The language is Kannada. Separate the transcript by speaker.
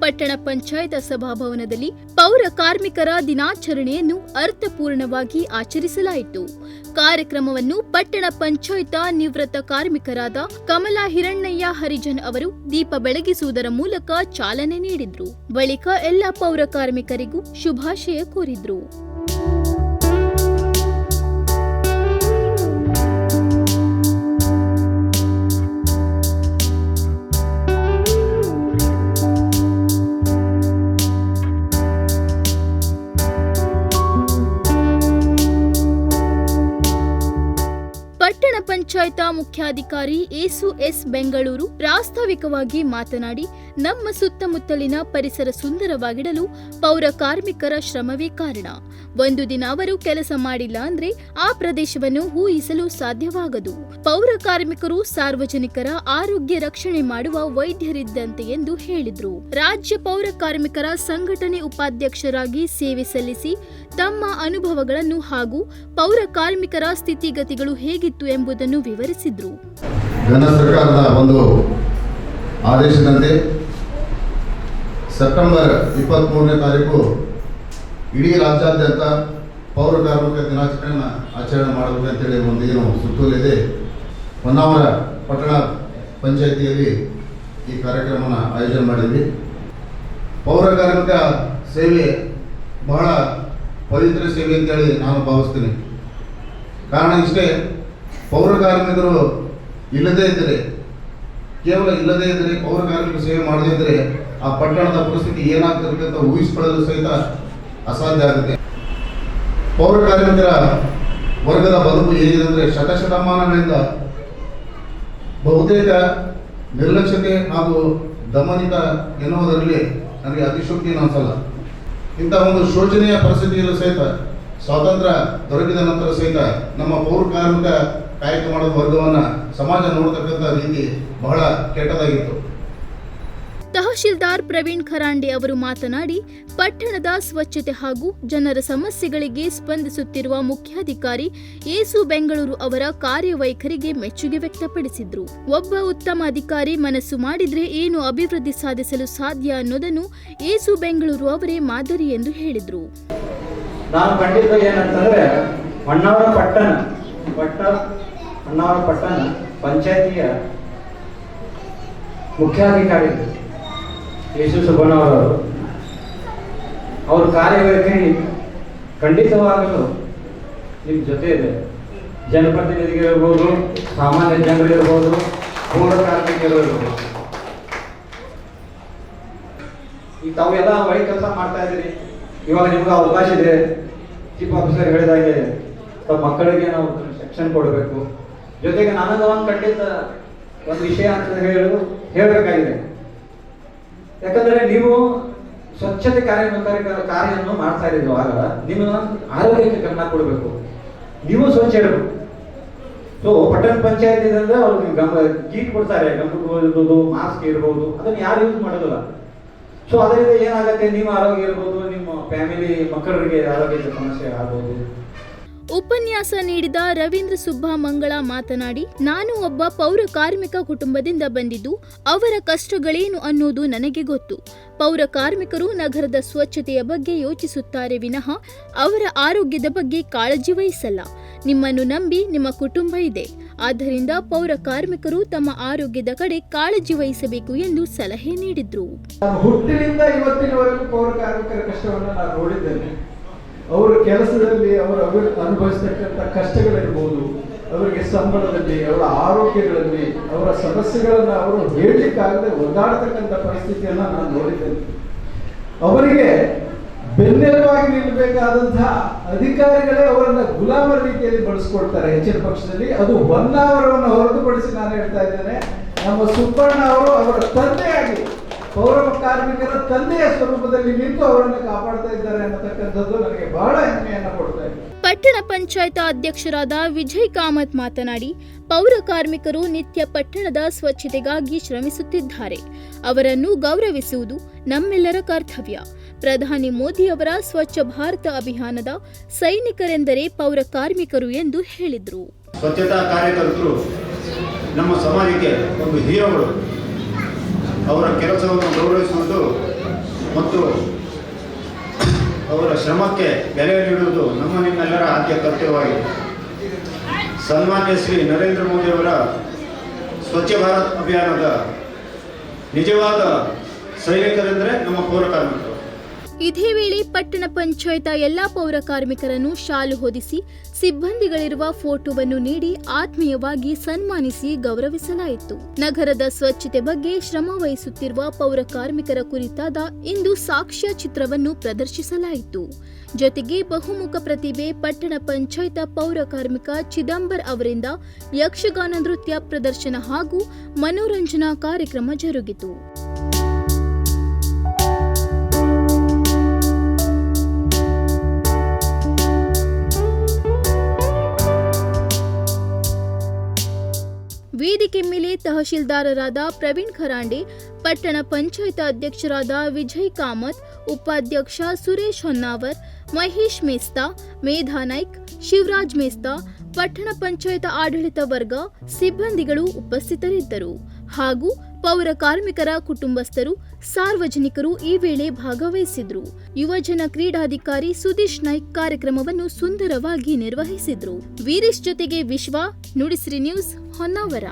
Speaker 1: ಪಟ್ಟಣ ಪಂಚಾಯತ್ ಸಭಾಭವನದಲ್ಲಿ ಪೌರ ಕಾರ್ಮಿಕರ ದಿನಾಚರಣೆಯನ್ನು ಅರ್ಥಪೂರ್ಣವಾಗಿ ಆಚರಿಸಲಾಯಿತು. ಕಾರ್ಯಕ್ರಮವನ್ನು ಪಟ್ಟಣ ಪಂಚಾಯತ ನಿವೃತ್ತ ಕಾರ್ಮಿಕರಾದ ಕಮಲಾ ಹಿರಣ್ಣಯ್ಯ ಹರಿಜನ್ ಅವರು ದೀಪ ಬೆಳಗಿಸುವುದರ ಮೂಲಕ ಚಾಲನೆ ನೀಡಿದ್ರು. ಬಳಿಕ ಎಲ್ಲ ಪೌರ ಕಾರ್ಮಿಕರಿಗೂ ಶುಭಾಶಯ ಕೋರಿದ್ರು. ಪಂಚಾಯತ ಮುಖ್ಯಾಧಿಕಾರಿ ಏಸು ಎಸ್ ಬೆಂಗಳೂರು ಪ್ರಾಸ್ತಾವಿಕವಾಗಿ ಮಾತನಾಡಿ, ನಮ್ಮ ಸುತ್ತಮುತ್ತಲಿನ ಪರಿಸರ ಸುಂದರವಾಗಿಡಲು ಪೌರ ಕಾರ್ಮಿಕರ ಶ್ರಮವೇ ಕಾರಣ. ಒಂದು ದಿನ ಅವರು ಕೆಲಸ ಮಾಡಿಲ್ಲ ಅಂದ್ರೆ ಆ ಪ್ರದೇಶವನ್ನು ಊಹಿಸಲು ಸಾಧ್ಯವಾಗದು. ಪೌರ ಕಾರ್ಮಿಕರು ಸಾರ್ವಜನಿಕರ ಆರೋಗ್ಯ ರಕ್ಷಣೆ ಮಾಡುವ ವೈದ್ಯರಿದ್ದಂತೆ ಎಂದು ಹೇಳಿದ್ರು. ರಾಜ್ಯ ಪೌರ ಕಾರ್ಮಿಕರ ಸಂಘಟನೆ ಉಪಾಧ್ಯಕ್ಷರಾಗಿ ಸೇವೆ ಸಲ್ಲಿಸಿ ತಮ್ಮ ಅನುಭವಗಳನ್ನು ಹಾಗೂ ಪೌರ ಕಾರ್ಮಿಕರ ಸ್ಥಿತಿಗತಿಗಳು ಹೇಗಿತ್ತು ಎಂಬುದನ್ನು ವಿವರಿಸಿದ್ರು.
Speaker 2: ಆದೇಶದಂತೆ ಸೆಪ್ಟೆಂಬರ್ ಇಪ್ಪತ್ತ್ಮೂರನೇ ತಾರೀಕು ಇಡೀ ರಾಜ್ಯಾದ್ಯಂತ ಪೌರ ಕಾರ್ಮಿಕ ದಿನಾಚರಣೆಯನ್ನು ಆಚರಣೆ ಮಾಡಬೇಕು ಅಂತೇಳಿ ಒಂದು ಏನು ಸುತ್ತೋಲಿದೆ ಹೊನ್ನಾವರ ಪಟ್ಟಣ ಪಂಚಾಯಿತಿಯಲ್ಲಿ ಈ ಕಾರ್ಯಕ್ರಮನ ಆಯೋಜನೆ ಮಾಡಿದ್ವಿ. ಪೌರ ಕಾರ್ಮಿಕ ಸೇವೆ ಬಹಳ ಪವಿತ್ರ ಸೇವೆ ಅಂತೇಳಿ ನಾನು ಭಾವಿಸ್ತೀನಿ. ಕಾರಣ ಇಷ್ಟೇ, ಪೌರ ಕಾರ್ಮಿಕರು ಇಲ್ಲದೇ ಇದ್ದರೆ, ಕೇವಲ ಇಲ್ಲದೇ ಇದ್ದರೆ ಪೌರ ಕಾರ್ಮಿಕ ಸೇವೆ ಮಾಡದೇ ಇದ್ದರೆ ಆ ಪಟ್ಟಣದ ಪರಿಸ್ಥಿತಿ ಏನಾಗ್ತಿರುತ್ತೆ ಅಂತ ಊಹಿಸಿಕೊಳ್ಳಲು ಸಹಿತ ಅಸಾಧ್ಯ ಆಗುತ್ತೆ ಪೌರ ಕಾರ್ಮಿಕರ ವರ್ಗದ ಬದುಕು ಏನಿದೆ ಅಂದರೆ ಶತಶತಮಾನಗಳಿಂದ ಬಹುತೇಕ ನಿರ್ಲಕ್ಷ್ಯತೆ ಹಾಗೂ ದಮನಿತ ಎನ್ನುವುದರಲ್ಲಿ ನನಗೆ ಅತಿಶೋಕ್ತಿ ಅನಿಸಲ್ಲ ಅನ್ಸಲ್ಲ ಇಂಥ ಒಂದು ಶೋಚನೀಯ ಪರಿಸ್ಥಿತಿಯಲ್ಲೂ ಸಹಿತ, ಸ್ವಾತಂತ್ರ್ಯ ದೊರಕಿದ ನಂತರ ಸಹಿತ ನಮ್ಮ ಪೌರ ಕಾರ್ಮಿಕ ಕಾಯಕ ಮಾಡುವ ವರ್ಗವನ್ನು ಸಮಾಜ ನೋಡತಕ್ಕಂಥ ರೀತಿ ಬಹಳ ಕೆಟ್ಟದಾಗಿತ್ತು.
Speaker 1: ತಹಶೀಲ್ದಾರ್ ಪ್ರವೀಣ್ ಖರಾಂಡೆ ಅವರು ಮಾತನಾಡಿ, ಪಟ್ಟಣದ ಸ್ವಚ್ಛತೆ ಹಾಗೂ ಜನರ ಸಮಸ್ಯೆಗಳಿಗೆ ಸ್ಪಂದಿಸುತ್ತಿರುವ ಮುಖ್ಯಾಧಿಕಾರಿ ಏಸು ಬೆಂಗಳೂರು ಅವರ ಕಾರ್ಯವೈಖರಿಗೆ ಮೆಚ್ಚುಗೆ ವ್ಯಕ್ತಪಡಿಸಿದ್ರು. ಒಬ್ಬ ಉತ್ತಮ ಅಧಿಕಾರಿ ಮನಸ್ಸು ಮಾಡಿದ್ರೆ ಏನು ಅಭಿವೃದ್ಧಿ ಸಾಧಿಸಲು ಸಾಧ್ಯ ಅನ್ನೋದನ್ನು ಏಸು ಬೆಂಗಳೂರು ಅವರೇ ಮಾದರಿ ಎಂದು ಹೇಳಿದ್ರು.
Speaker 3: ಮುಖ್ಯಾಧಿಕಾರಿ ಯೇಸು ಸುಬ್ಬಣ್ಣವರವರು ಅವ್ರ ಕಾರ್ಯವೈಖರಿ ಖಂಡಿತವಾಗಲು ನಿಮ್ಮ ಜೊತೆ ಇದೆ. ಜನಪ್ರತಿನಿಧಿಗಳಿರ್ಬೋದು, ಸಾಮಾನ್ಯ ಜನರಿರ್ಬೋದು ಪೂರ್ಣ ಕಾರ್ಮಿಕರು ಇರ್ಬೋದು ಈಗ ತಾವೆಲ್ಲ ಒಳ್ಳೆ ಕೆಲಸ ಮಾಡ್ತಾ ಇದ್ದೀರಿ. ಇವಾಗ ನಿಮ್ಗೆ ಅವಕಾಶ ಇದೆ. ಚೀಫ್ ಆಫೀಸರ್ ಹೇಳಿದಾಗೆ ತಮ್ಮ ಮಕ್ಕಳಿಗೆ ನಾವು ಸೆಕ್ಷನ್ ಕೊಡಬೇಕು. ಜೊತೆಗೆ ನನಗೆ ಒಂದು ಖಂಡಿತ ಒಂದು ವಿಷಯ ಅಂತ ಹೇಳಲು ಹೇಳಬೇಕಾಗಿದೆ. ಯಾಕಂದ್ರೆ ನೀವು ಸ್ವಚ್ಛತೆ ಕಾರ್ಯ ಕಾರ್ಯವನ್ನು ಮಾಡ್ತಾ ಇದ್ದೀವಿ ಆಗ ನಿಮ್ಮ ಆರೋಗ್ಯಕ್ಕೆ ಗಮನ ಕೊಡಬೇಕು. ನೀವು ಸ್ವಚ್ಛ ಇಡಬೇಕು ಸೊ ಪಟ್ಟಣ ಪಂಚಾಯತ್ ಅಂದ್ರೆ ಅವ್ರಿಗೆ ಗಮ ಕೀಟ್ ಕೊಡ್ತಾರೆ, ಗಮನ ಇರ್ಬೋದು ಮಾಸ್ಕ್ ಇರ್ಬೋದು, ಅದನ್ನ ಯಾರು ಯೂಸ್ ಮಾಡೋದಿಲ್ಲ. ಸೊ ಅದರಿಂದ ಏನಾಗುತ್ತೆ, ನಿಮ್ಮ ಆರೋಗ್ಯ ಇರ್ಬೋದು, ನಿಮ್ಮ ಫ್ಯಾಮಿಲಿ ಮಕ್ಕಳಿಗೆ ಆರೋಗ್ಯದ ಸಮಸ್ಯೆ ಆಗ್ಬೋದು.
Speaker 1: ಉಪನ್ಯಾಸ ನೀಡಿದ ರವೀಂದ್ರ ಸುಬ್ಬ ಮಂಗಳ ಮಾತನಾಡಿ, ನಾನು ಒಬ್ಬ ಪೌರ ಕಾರ್ಮಿಕ ಕುಟುಂಬದಿಂದ ಬಂದಿದ್ದು, ಅವರ ಕಷ್ಟಗಳೇನು ಅನ್ನೋದು ನನಗೆ ಗೊತ್ತು. ಪೌರ ಕಾರ್ಮಿಕರು ನಗರದ ಸ್ವಚ್ಛತೆಯ ಬಗ್ಗೆ ಯೋಚಿಸುತ್ತಾರೆ ವಿನಃ, ಅವರ ಆರೋಗ್ಯದ ಬಗ್ಗೆ ಕಾಳಜಿ ವಹಿಸಲ್ಲ. ನಿಮ್ಮನ್ನು ನಂಬಿ ನಿಮ್ಮ ಕುಟುಂಬ ಇದೆ. ಆದ್ದರಿಂದ ಪೌರ ಕಾರ್ಮಿಕರು ತಮ್ಮ ಆರೋಗ್ಯದ ಕಡೆ ಕಾಳಜಿ ವಹಿಸಬೇಕು ಎಂದು ಸಲಹೆ ನೀಡಿದ್ರು.
Speaker 4: ಅವರ ಕೆಲಸದಲ್ಲಿ ಅವರು ಅನುಭವಿಸತಕ್ಕಂಥ ಕಷ್ಟಗಳಿರ್ಬೋದು, ಅವರಿಗೆ ಸಂಬಳದಲ್ಲಿ, ಅವರ ಆರೋಗ್ಯಗಳಲ್ಲಿ, ಅವರ ಸಮಸ್ಯೆಗಳನ್ನು ಅವರು ಹೇಳಲಿಕ್ಕಾಗದೆ ಒದ್ದಾಡತಕ್ಕಂಥ ಪರಿಸ್ಥಿತಿಯನ್ನು ನಾನು ನೋಡಿದ್ದೇನೆ. ಅವರಿಗೆ ಬೆನ್ನೆಲುವಾಗಿ ನಿಲ್ಲಬೇಕಾದಂತಹ ಅಧಿಕಾರಿಗಳೇ ಅವರನ್ನ ಗುಲಾಮರ ರೀತಿಯಲ್ಲಿ ಬಳಸ್ಕೊಳ್ತಾರೆ ಹೆಚ್ಚಿನ ಪಕ್ಷದಲ್ಲಿ. ಅದು ಹೊನ್ನಾವರವನ್ನು ಹೊರತುಪಡಿಸಿ ನಾನು ಹೇಳ್ತಾ ಇದ್ದೇನೆ, ನಮ್ಮ ಸುಬ್ಬಣ್ಣ ಅವರು ಅವರ ತಂದೆಯಾಗಿ ಪೌರ ಕಾರ್ಮಿಕರ ತಂದೆಯ ಸ್ವರೂಪದಲ್ಲಿ ನಿಂತು ಅವರನ್ನು ಕಾಪಾಡ್ತಾ ಇದ್ದಾರೆ ಅನ್ನತಕ್ಕಂಥದ್ದು ನನಗೆ ಬಹಳ ಹೆಮ್ಮೆಯನ್ನು ಕೊಡ್ತಾ ಇದೆ.
Speaker 1: ಪಟ್ಟಣ ಪಂಚಾಯತ್ ಅಧ್ಯಕ್ಷರಾದ ವಿಜಯ್ ಕಾಮತ್ ಮಾತನಾಡಿ ಪೌರ ಕಾರ್ಮಿಕರು ನಿತ್ಯ ಪಟ್ಟಣದ ಸ್ವಚ್ಛತೆಗಾಗಿ ಶ್ರಮಿಸುತ್ತಿದ್ದಾರೆ. ಅವರನ್ನು ಗೌರವಿಸುವುದು ನಮ್ಮೆಲ್ಲರ ಕರ್ತವ್ಯ. ಪ್ರಧಾನಿ ಮೋದಿ ಅವರ ಸ್ವಚ್ಛ ಭಾರತ ಅಭಿಯಾನದ ಸೈನಿಕರೆಂದರೆ ಪೌರ ಕಾರ್ಮಿಕರು ಎಂದು ಹೇಳಿದರು.
Speaker 5: ಸ್ವಚ್ಛತಾ ಕಾರ್ಯಕರ್ತರು ನಮ್ಮ ಸಮಾಜಕ್ಕೆ ಒಂದು ಹೀರೋಗಳು. ಅವರ ಕೆಲಸವನ್ನು ಗೌರವಿಸುವುದು ಮತ್ತು ಅವರ ಶ್ರಮಕ್ಕೆ ಬೆಲೆ ನೀಡುವುದು ನಮ್ಮ ನಿಮ್ಮೆಲ್ಲರ ಆದ್ಯ ಕರ್ತವ್ಯವಾಗಿದೆ. ಸನ್ಮಾನ್ಯ ಶ್ರೀ ನರೇಂದ್ರ ಮೋದಿಯವರ ಸ್ವಚ್ಛ ಭಾರತ್ ಅಭಿಯಾನದ ನಿಜವಾದ ಸೈನಿಕರೆಂದರೆ ನಮ್ಮ ಪೌರ
Speaker 1: ಇದೇ ವೇಳೆ ಪಟ್ಟಣ ಪಂಚಾಯತ ಎಲ್ಲಾ ಪೌರ ಕಾರ್ಮಿಕರನ್ನು ಶಾಲು ಹೊದಿಸಿ ಸಿಬ್ಬಂದಿಗಳಿರುವ ಫೋಟೋವನ್ನು ನೀಡಿ ಆತ್ಮೀಯವಾಗಿ ಸನ್ಮಾನಿಸಿ ಗೌರವಿಸಲಾಯಿತು. ನಗರದ ಸ್ವಚ್ಛತೆ ಬಗ್ಗೆ ಶ್ರಮ ವಹಿಸುತ್ತಿರುವ ಪೌರ ಕಾರ್ಮಿಕರ ಕುರಿತಾದ ಇಂದು ಸಾಕ್ಷ್ಯ ಚಿತ್ರವನ್ನು ಪ್ರದರ್ಶಿಸಲಾಯಿತು. ಜೊತೆಗೆ ಬಹುಮುಖ ಪ್ರತಿಭೆ ಪಟ್ಟಣ ಪಂಚಾಯತ ಪೌರ ಕಾರ್ಮಿಕ ಚಿದಂಬರ್ ಅವರಿಂದ ಯಕ್ಷಗಾನ ನೃತ್ಯ ಪ್ರದರ್ಶನ ಹಾಗೂ ಮನೋರಂಜನಾ ಕಾರ್ಯಕ್ರಮ ಜರುಗಿತು. ವೇದಿಕೆ ಮೇಲೆ ತಹಶೀಲ್ದಾರರಾದ ಪ್ರವೀಣ್ ಖರಾಂಡೆ, ಪಟ್ಟಣ ಪಂಚಾಯತ್ ಅಧ್ಯಕ್ಷರಾದ ವಿಜಯ್ ಕಾಮತ್, ಉಪಾಧ್ಯಕ್ಷ ಸುರೇಶ್ ಹೊನ್ನಾವರ್, ಮಹೇಶ್ ಮೇಸ್ತಾ, ಮೇಧಾ ನಾಯ್ಕ್, ಶಿವರಾಜ್ ಮೇಸ್ತಾ, ಪಟ್ಟಣ ಪಂಚಾಯತ್ ಆಡಳಿತ ವರ್ಗ ಸಿಬ್ಬಂದಿಗಳು ಉಪಸ್ಥಿತರಿದ್ದರು. ಹಾಗೂ ಪೌರ ಕಾರ್ಮಿಕರ ಕುಟುಂಬಸ್ಥರು, ಸಾರ್ವಜನಿಕರು ಈ ವೇಳೆ ಭಾಗವಹಿಸಿದ್ರು. ಯುವಜನ ಕ್ರೀಡಾಧಿಕಾರಿ ಸುದೀಶ್ ನಾಯ್ಕ್ ಕಾರ್ಯಕ್ರಮವನ್ನು ಸುಂದರವಾಗಿ ನಿರ್ವಹಿಸಿದ್ರು. ವೀರೇಶ್ ಜೊತೆಗೆ ವಿಶ್ವ ನುಡಿಸಿರಿ ನ್ಯೂಸ್ ಹೊನ್ನಾವರ.